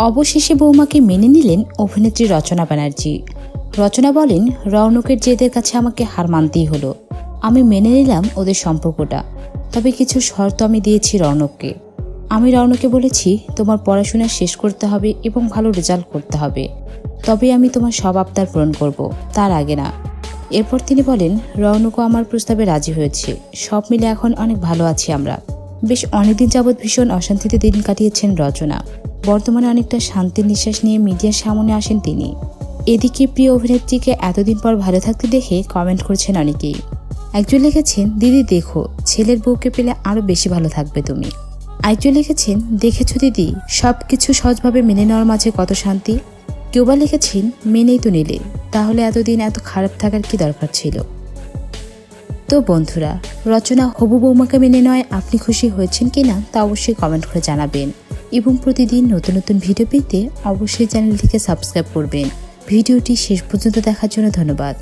অবশেষে বৌমাকে মেনে নিলেন অভিনেত্রী রচনা ব্যানার্জি। রচনা বলেন রৌনকের জেদের কাছে আমাকে হার মানতেই হলো। আমি মেনে নিলাম ওদের সম্পর্কটা। তবে কিছু শর্ত আমি দিয়েছি রৌনককে আমি রৌনককে বলেছি, তোমার পড়াশোনা শেষ করতে হবে এবং ভালো রেজাল্ট করতে হবে। তবে আমি তোমার সব আবদার পূরণ করব, তার আগে না। এরপর তিনি বলেন রৌনকও আমার প্রস্তাবে রাজি হয়েছে। সব মিলে এখন অনেক ভালো আছি আমরা। বেশ অনেকদিন যাবৎ ভীষণ অশান্তিতে দিন কাটিয়েছেন রচনা। বর্তমানে অনেকটা শান্তির নিঃশ্বাস নিয়ে মিডিয়ার সামনে আসেন তিনি। এদিকে প্রিয় অভিনেত্রীকে এতদিন পর ভালো থাকতে দেখে কমেন্ট করছেন অনেকেই। একজন লিখেছেন, দিদি দেখো, ছেলের বউকে পেলে আরও বেশি ভালো থাকবে তুমি। আরেকজন লিখেছেন, দেখেছ দিদি সব কিছু সহজভাবে মেনে নেওয়ার মাঝে কত শান্তি? কেউ বা লিখেছেন, মেনেই তো নিলে, তাহলে এতদিন এত খারাপ থাকার কি দরকার ছিল? তো বন্ধুরা, রচনা হবু বৌমাকে মেনে নয় আপনি খুশি হয়েছেন কিনা তা অবশ্যই কমেন্ট করে জানাবেন। এবং প্রতিদিন নতুন নতুন ভিডিও পেতে অবশ্যই চ্যানেলটিকে সাবস্ক্রাইব করবেন। ভিডিওটি শেষ পর্যন্ত দেখার জন্য ধন্যবাদ।